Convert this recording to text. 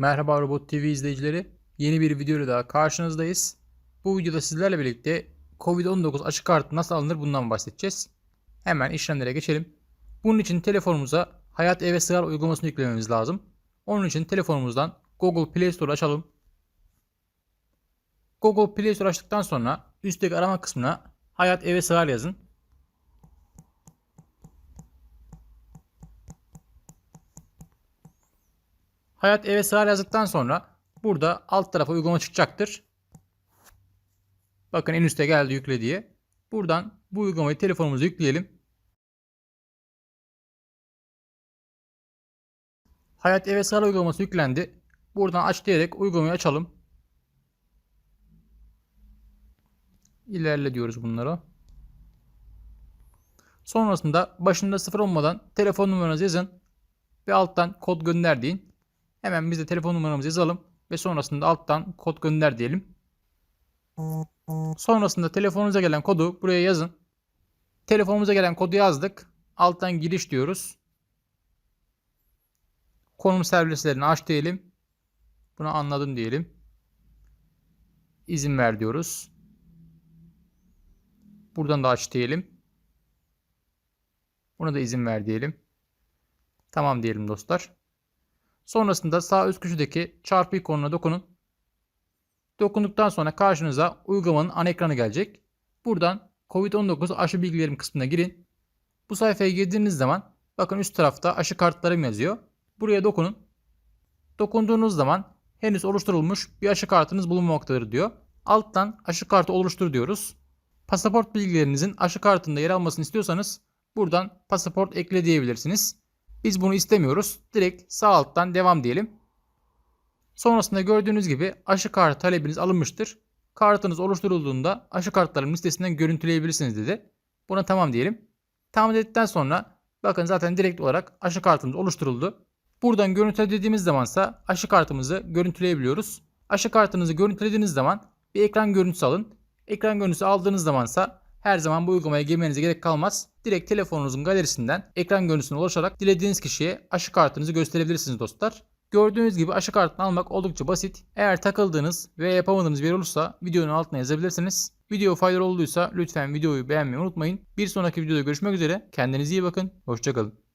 Merhaba Robot TV izleyicileri. Yeni bir video ile daha karşınızdayız. Bu videoda sizlerle birlikte Covid-19 aşı kartı nasıl alınır bundan bahsedeceğiz. Hemen işlemlere geçelim. Bunun için telefonumuza Hayat Eve Sığar uygulamasını yüklememiz lazım. Onun için telefonumuzdan Google Play Store açalım. Google Play Store açtıktan sonra üstteki arama kısmına Hayat Eve Sığar yazın. Hayat eve sığar yazdıktan sonra burada alt tarafa uygulama çıkacaktır. Bakın en üstte geldi yükle diye. Buradan bu uygulamayı telefonumuza yükleyelim. Hayat eve sığar uygulaması yüklendi. Buradan aç diyerek uygulamayı açalım. İlerle diyoruz bunlara. Sonrasında başında sıfır olmadan telefon numaranızı yazın ve alttan kod gönder deyin. Hemen biz de telefon numaramızı yazalım ve sonrasında alttan kod gönder diyelim. Sonrasında telefonunuza gelen kodu buraya yazın. Telefonumuza gelen kodu yazdık. Alttan giriş diyoruz. Konum servislerini aç diyelim. Bunu anladım diyelim. İzin ver diyoruz. Buradan da aç diyelim. Buna da izin ver diyelim. Tamam diyelim dostlar. Sonrasında sağ üst köşedeki çarpı ikonuna dokunun. Dokunduktan sonra karşınıza uygulamanın ana ekranı gelecek. Buradan COVID-19 aşı bilgilerim kısmına girin. Bu sayfaya girdiğiniz zaman bakın üst tarafta aşı kartlarım yazıyor. Buraya dokunun. Dokunduğunuz zaman henüz oluşturulmuş bir aşı kartınız bulunmamaktadır diyor. Alttan aşı kartı oluştur diyoruz. Pasaport bilgilerinizin aşı kartında yer almasını istiyorsanız buradan pasaport ekle diyebilirsiniz. Biz bunu istemiyoruz. Direkt sağ alttan devam diyelim. Sonrasında gördüğünüz gibi aşı kartı talebiniz alınmıştır. Kartınız oluşturulduğunda aşı kartlarının listesinden görüntüleyebilirsiniz dedi. Buna tamam diyelim. Tamam dedikten sonra bakın zaten direkt olarak aşı kartımız oluşturuldu. Buradan görüntüle dediğimiz zamansa aşı kartımızı görüntüleyebiliyoruz. Aşı kartınızı görüntülediğiniz zaman bir ekran görüntüsü alın. Ekran görüntüsü aldığınız zamansa her zaman bu uygulamaya girmenize gerek kalmaz. Direkt telefonunuzun galerisinden ekran görüntüsüne ulaşarak dilediğiniz kişiye aşı kartınızı gösterebilirsiniz dostlar. Gördüğünüz gibi aşı kartını almak oldukça basit. Eğer takıldığınız ve yapamadığınız bir yer olursa videonun altına yazabilirsiniz. Video faydalı olduysa lütfen videoyu beğenmeyi unutmayın. Bir sonraki videoda görüşmek üzere. Kendinize iyi bakın. Hoşçakalın.